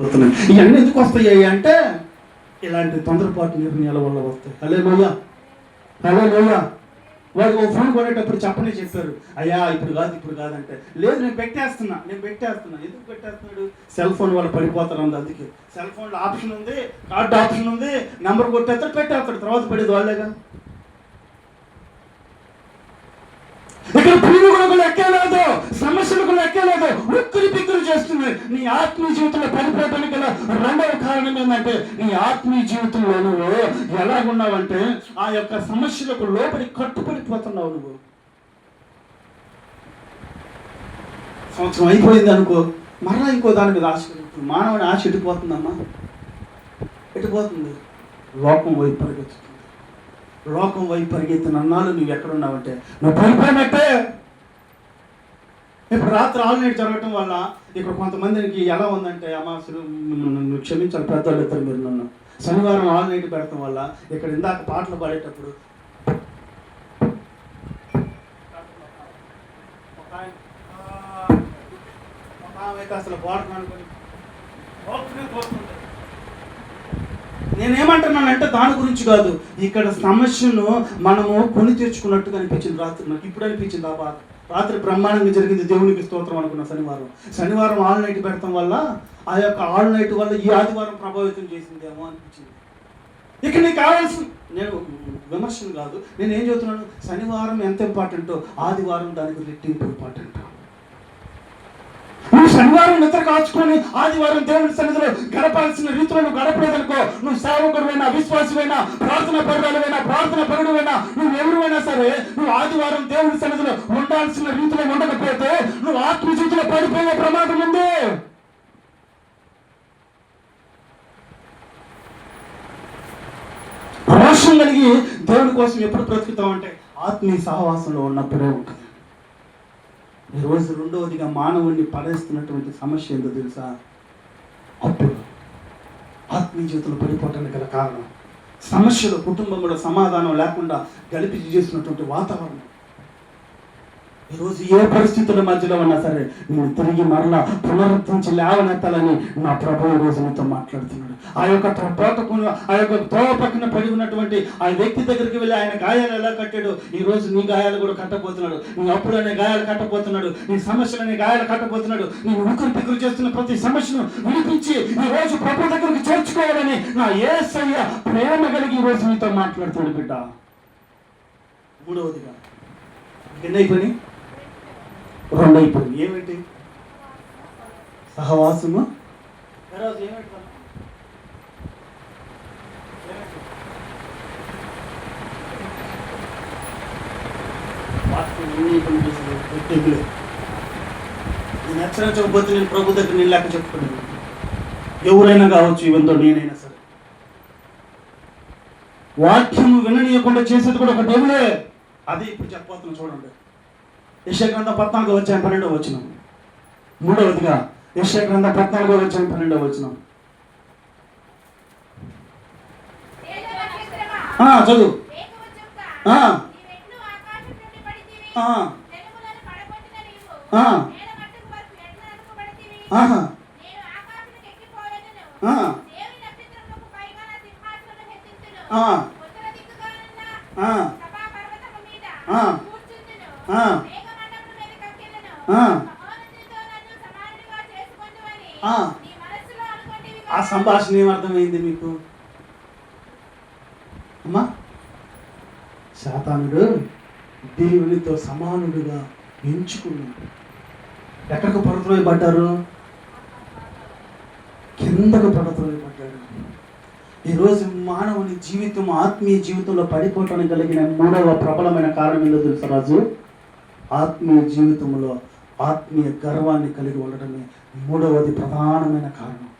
అవుతున్నాయి. ఇవన్నీ ఎందుకు వస్తాయి అంటే ఇలాంటి తొందరపాటు నిర్ణయాల వల్ల వస్తాయి. హలే మయ్యా హలే మయ్యా వాడు ఓ ఫోన్ కొనేటప్పుడు చెప్పనే చెప్పారు. అయ్యా ఇప్పుడు కాదు ఇప్పుడు కాదంటే లేదు నేను పెట్టేస్తున్నా నేను పెట్టేస్తున్నా. ఎందుకు పెట్టేస్తున్నాడు? సెల్ ఫోన్ వాళ్ళు పడిపోతారు అంది అందుకే. సెల్ ఫోన్లో ఆప్షన్ ఉంది కార్డు ఆప్షన్ ఉంది నెంబర్ కొట్టేస్తాడు పెట్టేస్తాడు. తర్వాత పడేది వాళ్ళేగా? ఇక్కడ పురుగులకు లెక్కలేదు సమస్యలకు లెక్కలేదు ఉక్కిరి పిక్కులు చేస్తున్నాయి. నీ ఆత్మీయ జీవితంలో పడిపోవడానికి గల రెండవ కారణం ఏంటంటే నీ ఆత్మీయ జీవితంలో నువ్వు ఎలాగున్నావంటే ఆ యొక్క సమస్యలకు లోపలి కట్టుబడిపోతున్నావు నువ్వు. సంవత్సరం అయిపోయింది అనుకో మరలా ఇంకో దాని మీద ఆశ మానవుని ఆశ ఎటుపోతుందమ్మా ఎటుపోతుంది లోకం వైపు పరిగెత్తుతుంది. లోకం వైపు పరిగెత్తిన అన్నాళ్ళు నువ్వు ఎక్కడున్నావంటే నువ్వు పడిపోయినట్టే. ఇప్పుడు రాత్రి ఆల్నైట్ జరగటం వల్ల ఇక్కడ కొంతమందికి ఎలా ఉందంటే అమాసులు నువ్వు క్షమించాలి పెద్దవాళ్ళు ఇద్దరు మీరు నన్ను. శనివారం ఆల్నైట్ పెడతాం వల్ల ఇక్కడ ఇందాక పాటలు పాడేటప్పుడు అయితే అసలు పాడుతున్నాను నేనేమంటున్నానంటే దాని గురించి కాదు. ఇక్కడ సమస్యను మనము కొని తెచ్చుకున్నట్టుగా అనిపించింది రాత్రి. నాకు ఇప్పుడు అనిపించింది ఆ బాధ. రాత్రి బ్రహ్మాండంగా జరిగింది దేవునికి స్తోత్రం అనుకున్న శనివారం. శనివారం ఆల్ నైట్ పెడతాం వల్ల ఆ యొక్క ఆల్ నైట్ వల్ల ఈ ఆదివారం ప్రభావితం చేసిందేమో అనిపించింది. ఇక నీకు కావాల్సి నేను విమర్శను కాదు. నేను ఏం చెబుతున్నాను శనివారం ఎంత ఇంపార్టెంటో ఆదివారం దానికి రెట్టింపు ఇంపార్టెంట్ నువ్వు నిద్ర కాచుకొని ఆదివారం దేవుని సన్నిధిలో గడపాల్సిన రీతిలో నువ్వు గడపలేదనుకో నువ్వు సేవకుడువైనా విశ్వాసమైనా ప్రార్థన పరుడైనా ప్రార్థన పరుడువైనా నువ్వు ఎవరువైనా సరే నువ్వు ఆదివారం దేవుని సన్నిధిలో ఉండాల్సిన రీతిలో ఉండకపోతే నువ్వు ఆత్మజీతిలో పడిపోయే ప్రమాదం ఉంది. రోషం కలిగి దేవుని కోసం ఎప్పుడు బ్రతుకుతామంటే ఆత్మీయ సహవాసంలో ఉన్నప్పుడే ఉంటుంది. ఈరోజు రెండవదిగా మానవుడిని పడేస్తున్నటువంటి సమస్య ఏంటో తెలుసా? అప్పుడు ఆత్మీయ జీవితంలో పడిపోవటానికి గల కారణం. సమస్యలు కుటుంబంలో సమాధానం లేకుండా గడిపి చేసినటువంటి వాతావరణం. ఈరోజు ఏ పరిస్థితుల మధ్యలో ఉన్నా సరే నేను తిరిగి మరలా పునరుద్ధరించి లేవనెత్తాలని నా ప్రభు ఈ రోజు నీతో మాట్లాడుతున్నాడు. ఆ యొక్క తోటకు ఆ యొక్క తోవ పక్కన పడి ఉన్నటువంటి ఆ వ్యక్తి దగ్గరికి వెళ్ళి ఆయన గాయాలు ఎలా కట్టాడు ఈ రోజు నీ గాయాలు కూడా కట్టబోతున్నాడు. నీ అప్పుడు అనే గాయాలు కట్టబోతున్నాడు. నీ సమస్యలు అనే గాయాలు కట్టబోతున్నాడు. నీ ఉకురు పిక్కురు చేస్తున్న ప్రతి సమస్యను వినిపించి ఈ రోజు ప్రభు దగ్గరికి చేర్చుకోవాలని నా ఏసయ్య ప్రేమ కలిగి ఈ రోజు నీతో మాట్లాడుతున్నాడు బిడ్డ. మూడవదిగా ఎన్ని రెండు అయిపోయింది ఏమిటి? సహవాసము పని చేసింది? గుర్తింపులే. నేను నేను ప్రభు దగ్గర నేను లెక్క చెప్పుకున్నాను. ఎవరైనా కావచ్చు ఇవంతో నేనైనా సరే. వాక్యం విననీయకుండా చేసేది కూడా ఒక దేవుడే అది ఇప్పుడు చెప్పబోతున్నా చూడండి. యశగ్రంథం పద్నాలుగో వచ్చాను పన్నెండో వచ్చిన మూడవదిగా యశగ్రంథం పద్నాలుగో వచ్చాను పన్నెండో వచ్చిన ఆ, చదువు. ఆ. ఆ. సంభాషణ ఏమర్థమైంది మీకు? అమ్మా శాతానుడు దేవునితో సమానుడిగా ఎంచుకున్నాడు. ఎక్కడికి పడత్రోయబడ్డారు కిందకు పడత్రోయబడ్డాడు ఈరోజు మానవుని జీవితం ఆత్మీయ జీవితంలో పడిపోవటానికి కలిగిన మూడవ ప్రబలమైన కారణం ఏదో తెలుసు రాజు? ఆత్మీయ జీవితంలో ఆత్మీయ గర్వాన్ని కలిగి ఉండటమే మూడవది ప్రధానమైన కారణం.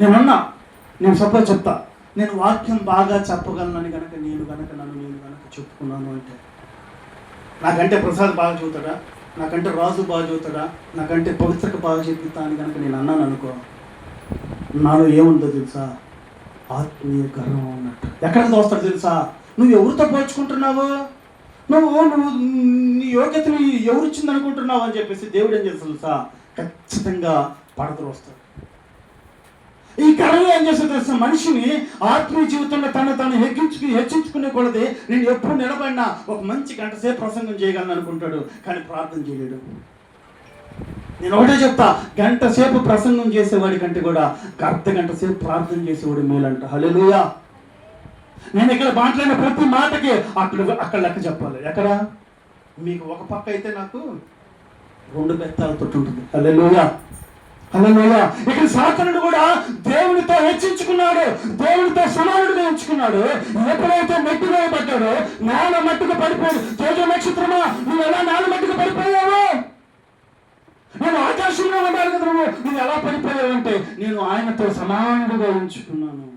నేనున్నా నేను సపోజ్ చెప్తా. నేను వాక్యం బాగా చెప్పగలనని కనుక నేను కనుక నన్ను నేను కనుక చెప్పుకున్నాను అంటే నాకంటే ప్రసాద్ బాగా చదువుతాడా? నాకంటే రాజు బాగా చదువుతాడా? నాకంటే పవిత్రక బాగా చెప్తా అని కనుక నేను అన్నాను అనుకో నాలో ఏముందో తెలుసా? ఆత్మీయ గర్వం ఉన్నట్టు ఎక్కడికి వస్తాడు తెలుసా? నువ్వు ఎవరితో పోల్చుకుంటున్నావు? నువ్వు నువ్వు నీ యోగ్యతను ఎవరు ఇచ్చింది అనుకుంటున్నావు అని చెప్పేసి దేవుడు ఏం చేస్తాడు తెలుసా? ఖచ్చితంగా పడతలు వస్తాడు. ఈ గర్వం ఏం చేస్తే తెలుసా? మనిషిని ఆత్మీయ జీవితంలో తను తను హెచ్చించుకు హెచ్చించుకునే కొలది నేను ఎప్పుడు నిలబడినా ఒక మంచి గంట సేపు ప్రసంగం చేయగలను అనుకుంటాడు కానీ ప్రార్థన చేయలేడు. నేను ఒకటే చెప్తా గంట సేపు ప్రసంగం చేసేవాడి కంటే కూడా అర్ధ గంట సేపు ప్రార్థన చేసేవాడు మేలంట. హల్లెలూయా. నేను ఇక్కడ మాట్లాడిన ప్రతి మాటకి అక్కడ అక్కడ లెక్క చెప్పాలి. ఎక్కడ? మీకు ఒక పక్క అయితే నాకు రెండు బెత్తాలతో ఉంటుంది. హల్లెలూయా. హల్లెలూయా. ఇక్కడ సాతనుడు కూడా దేవునితో హెచ్చించుకున్నాడు. దేవునితో సమానుడిగా ఎంచుకున్నాడు ఎప్పుడైతే మెట్టు వేయబడ్డాడో నేల మట్టుకు పడిపోయాడు. తేజ నక్షత్రమా నువ్వు ఎలా నేల మట్టుకు పడిపోయావు? నేను ఆకాశంలో ఉండాలి కదా నువ్వు. నువ్వు ఎలా పడిపోయావంటే నేను ఆయనతో సమానుడిగా ఉంచుకున్నాను.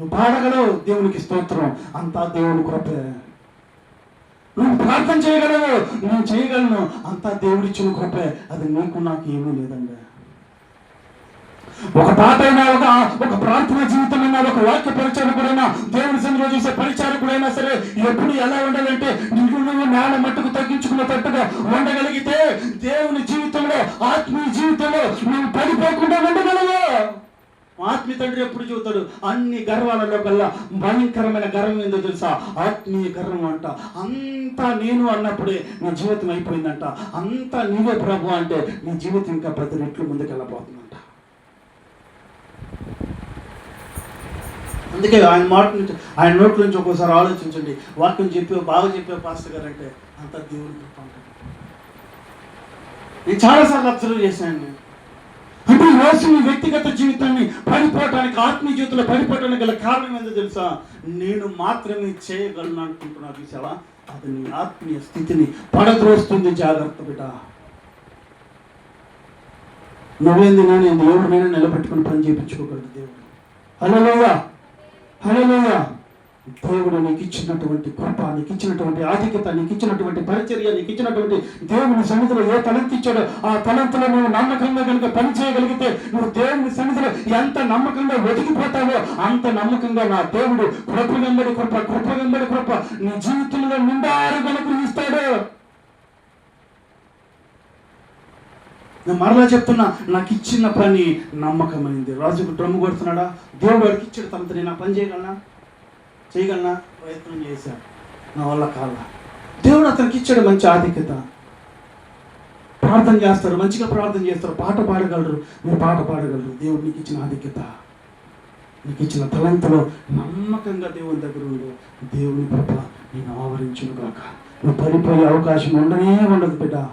నువ్వు పాడగలవు దేవునికి స్తోత్రం. అంతా దేవుని కృపే. నువ్వు ప్రార్థన చేయగలవు నేను చేయగలను. అంతా దేవుడిచ్చిన కృపే. అది నీకు నాకు ఏమీ లేదండి. ఒక పాట అయినా ఒక ఒక ప్రార్థన జీవితమైనా ఒక వాక్య పరిచారకుడైనా దేవుని సన్నిధిలో చేసే పరిచారకుడైనా సరే ఎప్పుడు ఎలా ఉండాలంటే నువ్వు నువ్వు నేల మట్టుకు తగ్గించుకున్న తట్టుగా ఉండగలిగితే దేవుని జీవితంలో ఆత్మీయ జీవితంలో నువ్వు పడిపోకుండా ఉండగలవు. ఆత్మీయ తండ్రి ఎప్పుడు చెబుతాడు అన్ని గర్వాలలో కల్లా భయంకరమైన గర్వం ఏందో తెలుసా? ఆత్మీయ గర్వం అంట. అంతా నేను అన్నప్పుడే నా జీవితం అయిపోయిందంట. అంతా నీవే ప్రభు అంటే నీ జీవితం ఇంకా ప్రతి రెట్లు ముందుకెళ్ళబోతుందంట. అందుకే ఆయన మాట నుంచి ఆయన నోట్ల నుంచి ఒక్కోసారి ఆలోచించండి. వాక్యం చెప్పే బాగా చెప్పే పాస్టర్ గారు అంటే అంత దేవుని కృప నేను చాలాసార్లు అబ్జర్వ్ చేశాను. నేను. అంటే ఈ నీ వ్యక్తిగత జీవితాన్ని పడిపోవటానికి ఆత్మీయ జీవితంలో పడిపోవటానికి గల కారణం ఏందో తెలుసా? నేను మాత్రమే చేయగలను అనుకుంటున్నా చూసావా? అది నీ ఆత్మీయ స్థితిని పడద్రోస్తుంది. జాగ్రత్త బిడ్డ. నువ్వేంది నేను? ఎవరినైనా నిలబెట్టుకుని పని చేయించుకోగలడు దేవుడు. హలో హలో దేవుడు నీకు ఇచ్చినటువంటి కృప నీకు ఇచ్చినటువంటి ఆధిక్యత నీకు ఇచ్చినటువంటి పరిచర్య నీకు ఇచ్చినటువంటి దేవుని సన్నిధిలో ఏ తలంత ఇచ్చాడో ఆ తలంతులో నువ్వు నమ్మకంగా కనుక పని చేయగలిగితే నువ్వు దేవుని సన్నిధిలో ఎంత నమ్మకంగా వెతికిపోతావో అంత నమ్మకంగా నా దేవుడు కృప వెంబడి కృప కృప వెంబడి కృప నీ జీవితంలో నిండారు అనుగ్రహిస్తాడు. నేను మరలా చెప్తున్నా నాకు ఇచ్చిన పని నమ్మకమైంది రాజుకు డ్రమ్ము కొడుతున్నాడా? దేవుడు వాడికి ఇచ్చాడు తనతో నేను పని చేయగలనా? చేయగలనా? ప్రయత్నం చేశాను. నా వల్ల కాల. దేవుడు అతనికి ఇచ్చాడు మంచి ఆధిక్యత. ప్రార్థన చేస్తారు మంచిగా ప్రార్థన చేస్తారు పాట పాడగలరు. మీరు పాట పాడగలరు. దేవుడు నీకు ఇచ్చిన ఆధిక్యత. నీకు ఇచ్చిన తలంతలో నమ్మకంగా దేవుని దగ్గర ఉండు. దేవుని కృప నేను ఆవరించును కాక నువ్వు పడిపోయే అవకాశం ఉండనే ఉండదు బిడ్డ.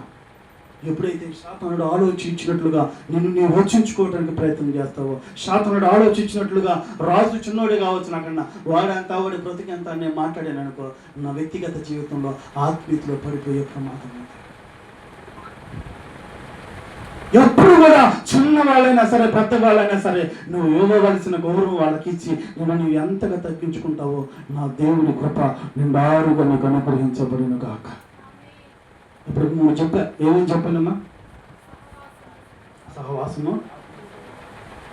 ఎప్పుడైతే శాతనుడు ఆలోచించినట్లుగా నిన్ను నీవు రక్షించుకోవడానికి ప్రయత్నం చేస్తావో శాతనుడు ఆలోచించినట్లుగా రాజు చిన్నోడే కావచ్చు నాకన్నా వాడంతా వాడి బ్రతికెంత నేను మాట్లాడాను అనుకో నా వ్యక్తిగత జీవితంలో ఆత్మీయతలో పడిపోయే ప్రమాదం ఎప్పుడు కూడా చిన్న వాళ్ళైనా సరే పెద్ద వాళ్ళైనా సరే నువ్వు ఇవ్వవలసిన గౌరవం వాళ్ళకి ఇచ్చి నేను నువ్వు ఎంతగా తగ్గించుకుంటావో నా దేవుని కృప నిండారుగా నీకు అనుగ్రహించబడిన గాక. ఇప్పుడు మూడు చెప్పా ఏమేమి చెప్పానమ్మా? సహవాసము?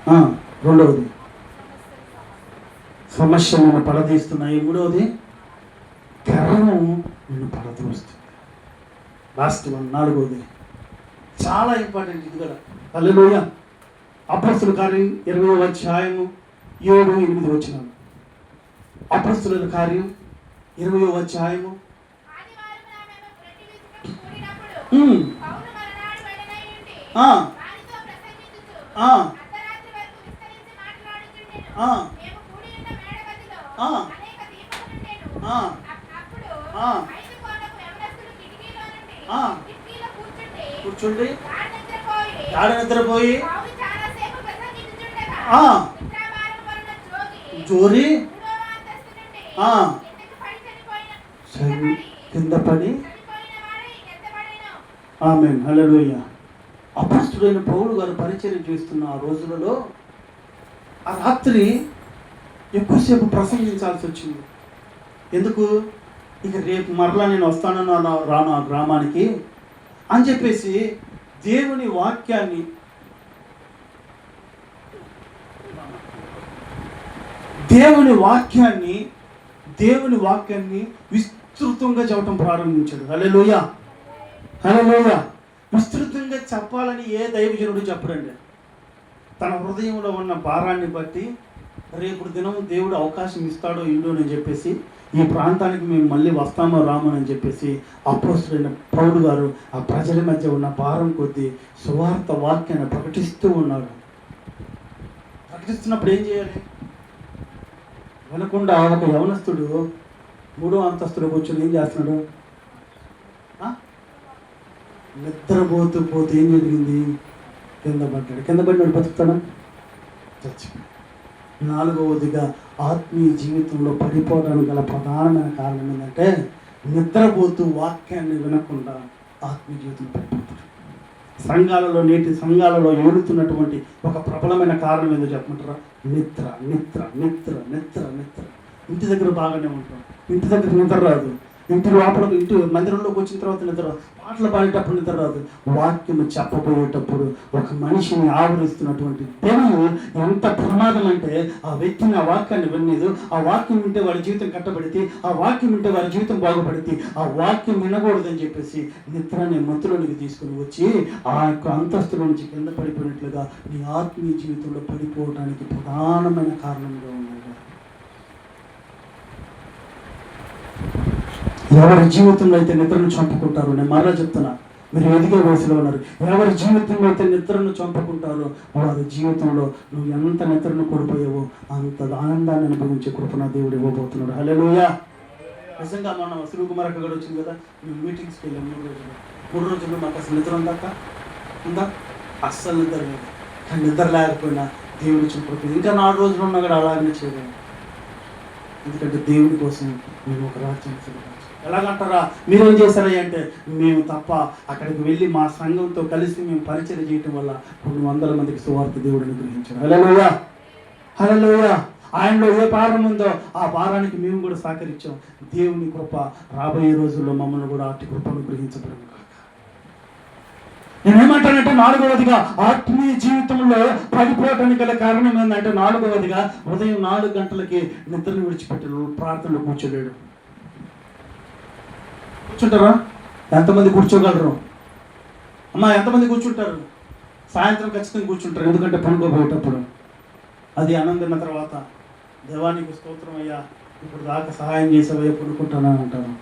ఆ, రెండవది. సమస్య నన్ను పడదీస్తున్నాయి. మూడవది గర్వం నిన్ను పడదీస్తుంది లాస్ట్ వన్ నాలుగవది. చాలా ఇంపార్టెంట్ ఇది కదా అల్లెలోయ అప్రస్తుల కార్యం ఇరవై అధ్యాయము ఏడు ఎనిమిది వచ్చినాను అప్రస్తుల కార్యం ఇరవై అధ్యాయము కూర్చుండి ఆడ నిద్రపోయి జోరి కింద పడి. ఆమె హలలోయ అపస్తుడైన పౌరుడు గారు పరిచయం చేస్తున్న ఆ రోజులలో ఆ రాత్రి ఎక్కువసేపు ప్రసంగించాల్సి వచ్చింది. ఎందుకు? ఇక రేపు మరలా నేను వస్తానన్న రాను ఆ గ్రామానికి అని చెప్పేసి దేవుని వాక్యాన్ని దేవుని వాక్యాన్ని దేవుని వాక్యాన్ని విస్తృతంగా చెప్పడం ప్రారంభించాడు. హల్లెలూయా. హలోయ విస్తృతంగా చెప్పాలని ఏ దైవజనుడు చెప్పడండి. తన హృదయంలో ఉన్న భారాన్ని బట్టి రేపు దినం దేవుడు అవకాశం ఇస్తాడో ఇల్లు అని చెప్పేసి ఈ ప్రాంతానికి మేము మళ్ళీ వస్తామో రామని చెప్పేసి అపోస్తుడైన పౌరుడు గారు ఆ ప్రజల మధ్య ఉన్న భారం కొద్దీ సువార్త వాక్యాన్ని ప్రకటిస్తూ ఉన్నాడు ప్రకటిస్తున్నప్పుడు ఏం చేయాలి? వినకుండా ఒక యవనస్తుడు మూడో అంతస్తులో కూర్చొని ఏం చేస్తున్నాడు? నిద్రపోతూ పోతే ఏం జరిగింది? కింద పడ్డాడు. కింద పడినాడు బతుకుతాడా? చచ్చిపోయాడు. నాలుగవదిగా ఆత్మీయ జీవితంలో పడిపోవడానికి గల ప్రధానమైన కారణం ఏంటంటే నిద్రపోతూ వాక్యాన్ని వినకుండా ఆత్మీయ జీవితం పడిపోతాడు. సంఘాలలో నేటి సంఘాలలో ఏడుతున్నటువంటి ఒక ప్రబలమైన కారణం ఏదో చెప్పమంటారా? నిద్ర నిద్ర నిద్ర నిద్ర నిద్ర. ఇంటి దగ్గర బాగానే ఉంటాం. ఇంటి దగ్గర నిద్ర రాదు. ఇంటి లోపల ఇంటి మందిరంలోకి వచ్చిన తర్వాత నిద్ర పాటలు పాడేటప్పుడు నిద్ర రాదు. వాక్యము చెప్పబోయేటప్పుడు ఒక మనిషిని ఆవరిస్తున్నటువంటి తెలివి ఎంత ప్రమాదం అంటే ఆ వ్యక్తిని ఆ వాక్యాన్ని వినలేదు. ఆ వాక్యం వింటే వాడి జీవితం కట్టబడితే ఆ వాక్యం వింటే వారి జీవితం బాగుపడితే ఆ వాక్యం వినకూడదని చెప్పేసి నిద్రని మత్తులోనికి తీసుకుని వచ్చి ఆ యొక్క అంతస్తుల నుంచి కింద పడిపోయినట్లుగా నీ ఆత్మీయ జీవితంలో పడిపోవడానికి ప్రధానమైన కారణంగా ఉన్నాడు ఎవరి జీవితంలో అయితే నిద్రను చంపుకుంటారో నేను మరలా చెప్తున్నా మీరు ఎదిగే వయసులో ఉన్నారు. ఎవరి జీవితంలో అయితే నిద్రను చంపుకుంటారో వారి జీవితంలో నువ్వు ఎంత నిద్రను కోల్పోయావో అంత ఆనందాన్ని అనుభవించే కృపణ దేవుడు ఇవ్వబోతున్నాడు. హలోయా నిజంగా మన శ్రీ కుమార్ అక్క వచ్చింది కదా మేము మీటింగ్స్కి వెళ్ళాం మూడు రోజులు. మూడు రోజుల్లో మాకు అసలు నిద్ర ఉందాక ఉందా? అస్సలు నిద్ర లేదు. కానీ నిద్ర లేకపోయినా దేవుడు చూపుతుంది ఇంకా నాలుగు రోజులు ఉన్నా కూడా అలాగనే చేయలేము ఎందుకంటే దేవుడి కోసం మేము ఒక రాజ్యం ఎలాగంటారా? మీరేం చేశారా అంటే మేము తప్ప అక్కడికి వెళ్ళి మా సంఘంతో కలిసి మేము పరిచయం చేయటం వల్ల కొన్ని వందల మందికి సువార్త దేవుడు అనుగ్రహించాడు. హలోయా హలోయా ఆయనలో ఏ భారం ఉందో ఆ భారానికి మేము కూడా సహకరించాం. దేవుని కృప రాబోయే రోజుల్లో మమ్మల్ని కూడా అట్టి కృప అనుగ్రహించబడము కాక నేనేమంటానంటే నాలుగవదిగా ఆత్మీయ జీవితంలో పడిపోవటానికి గల కారణం ఏంటంటే నాలుగవదిగా ఉదయం నాలుగు గంటలకి నిద్రను విడిచిపెట్టాడు ప్రార్థనలు కూర్చోలేడు. కూర్చుంటారా? ఎంతమంది కూర్చోగలరు? అమ్మా ఎంతమంది కూర్చుంటారు? సాయంత్రం ఖచ్చితంగా కూర్చుంటారు ఎందుకంటే పనుకోబోయేటప్పుడు అది ఆనందిన తర్వాత దేవానికి స్తోత్రం అయ్యా. ఇప్పుడు దాకా సహాయం చేసేవయ్యా పడుకుంటానని అంటారు.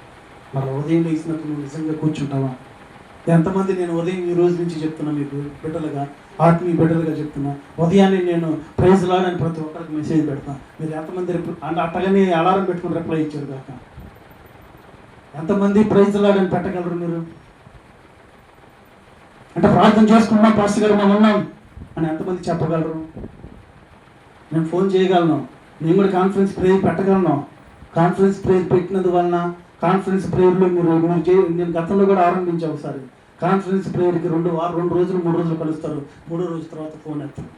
మరి ఉదయం లేచినప్పుడు నువ్వు నిజంగా కూర్చుంటావా? ఎంతమంది నేను ఉదయం ఈ రోజు నుంచి చెప్తున్నా మీకు బిడ్డలుగా ఆత్మీయ బిడ్డలుగా చెప్తున్నా. ఉదయాన్నే నేను ప్రైజ్ లాడని ప్రతి ఒక్కరికి మెసేజ్ పెడతాను మీరు ఎంతమంది రిప్లై అంటే అట్టగానే అలారం పెట్టుకుని రిప్లై ఇచ్చారు కాక. ఎంతమంది ప్రైజ్ లాడని పెట్టగలరు మీరు? అంటే ప్రార్థన చేసుకున్నాం పాస్టర్ గారు మేము ఉన్నాం అని ఎంతమంది చెప్పగలరు? నేను ఫోన్ చేయగలను. నేను కూడా కాన్ఫరెన్స్ ప్రేయర్ పెట్టగలను. కాన్ఫరెన్స్ ప్రేయర్ పెట్టినందు వలన కాన్ఫరెన్స్ ప్రేయర్లో మీరు నేను గతంలో కూడా ఆరంభించా ఒకసారి. కాన్ఫరెన్స్ ప్రేయర్కి రెండు వారం రెండు రోజులు మూడు రోజులు కలుస్తారు. మూడో రోజు తర్వాత ఫోన్ ఎత్తారు.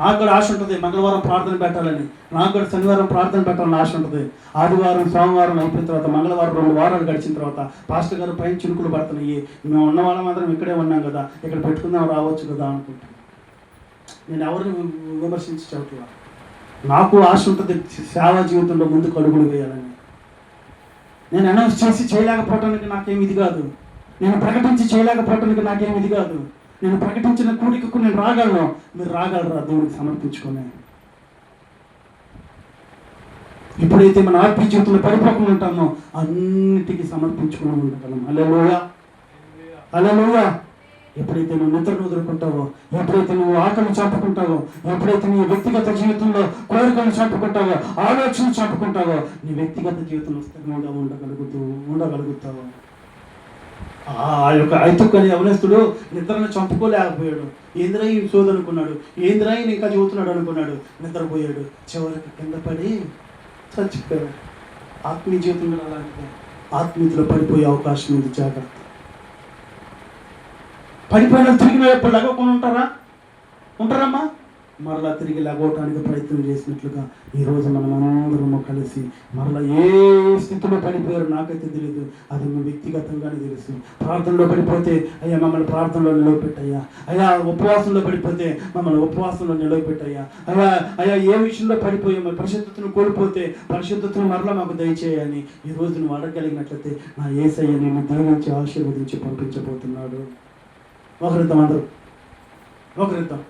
నాకు కూడా ఆశ ఉంటుంది మంగళవారం ప్రార్థన పెట్టాలని. నాకు కూడా శనివారం ప్రార్థన పెట్టాలని ఆశ ఉంటుంది. ఆదివారం సోమవారం అయిపోయిన తర్వాత మంగళవారం రెండు వారాలు గడిచిన తర్వాత పాస్టర్ గారు పైన చినుకులు పడుతున్నాయి. మేము ఉన్న వాళ్ళం మాత్రం ఇక్కడే ఉన్నాం కదా ఇక్కడ పెట్టుకుందాం రావచ్చు కదా అనుకుంటున్నాను నేను ఎవరిని విమర్శించి చెప్పట్లా నాకు ఆశ ఉంటుంది సేవా జీవితంలో ముందుకు అడుగులు వేయాలని. నేను అనౌన్స్ చేసి చేయలేకపోవటానికి నాకేం ఇది కాదు. నేను ప్రకటించి చేయలేకపోవటానికి నాకేం ఇది కాదు. నేను ప్రకటించిన కూడికకు నేను రాగలను. మీరు రాగలరా? దేవుడికి సమర్పించుకొని. ఎప్పుడైతే మన ఆత్మీయ జీవితంలో పరిపక్వం ఉంటామో అన్నిటికీ సమర్పించుకుని ఉండగలం. అల్లెలుయా అల్లెలుయా ఎప్పుడైతే నువ్వు నిద్రను వదులుకుంటావో ఎప్పుడైతే నువ్వు ఆకలి చంపుకుంటావో ఎప్పుడైతే నీ వ్యక్తిగత జీవితంలో కోరికలు చంపుకుంటావో ఆలోచన చంపుకుంటావో నీ వ్యక్తిగత జీవితంలో స్థిరంగా ఉండగలుగుతూ ఉండగలుగుతావో. ఆ యొక్క ఐతుక్కని యవనస్తుడు నిద్రను చంపుకోలేకపోయాడు. ఏందిరా ఈ సోద అనుకున్నాడు? ఏంద్రా ఈయన ఇంకా చదువుతున్నాడు అనుకున్నాడు? నిద్రపోయాడు. చివరికి కింద పడి చచ్చిపోయాడు. ఆత్మీయ జీవితంలో అలాంటిది. ఆత్మీయతలో పడిపోయే అవకాశం ఉంది జాగ్రత్త. పడిపోయిన తిరిగి ఎప్పుడు లగకుండా ఉంటారా? ఉంటారమ్మా? మరలా తిరిగి లగవటానికి ప్రయత్నం చేసినట్లుగా ఈ రోజు మనం అందరము కలిసి మరలా ఏ స్థితిలో పడిపోయారో నాకైతే తెలియదు అది మేము వ్యక్తిగతంగానే తెలుసు. ప్రార్థనలో పడిపోతే అయ్యా మమ్మల్ని ప్రార్థనలో నిలవపెట్టయ్యా. అయ్యా ఉపవాసంలో పడిపోతే మమ్మల్ని ఉపవాసంలో నిలవపెట్టయ్యా. అయ్యా అయ్యా ఏ విషయంలో పడిపోయామో పరిశుద్ధతను కోల్పోతే పరిశుద్ధతను మరలా మాకు దయచేయని ఈ రోజు నువ్వు అడగలిగినట్లయితే నా ఏసయ్య నేను దీవించి ఆశీర్వదించి పంపించబోతున్నాడు. ఒకరితం అందరూ? ఒకరితం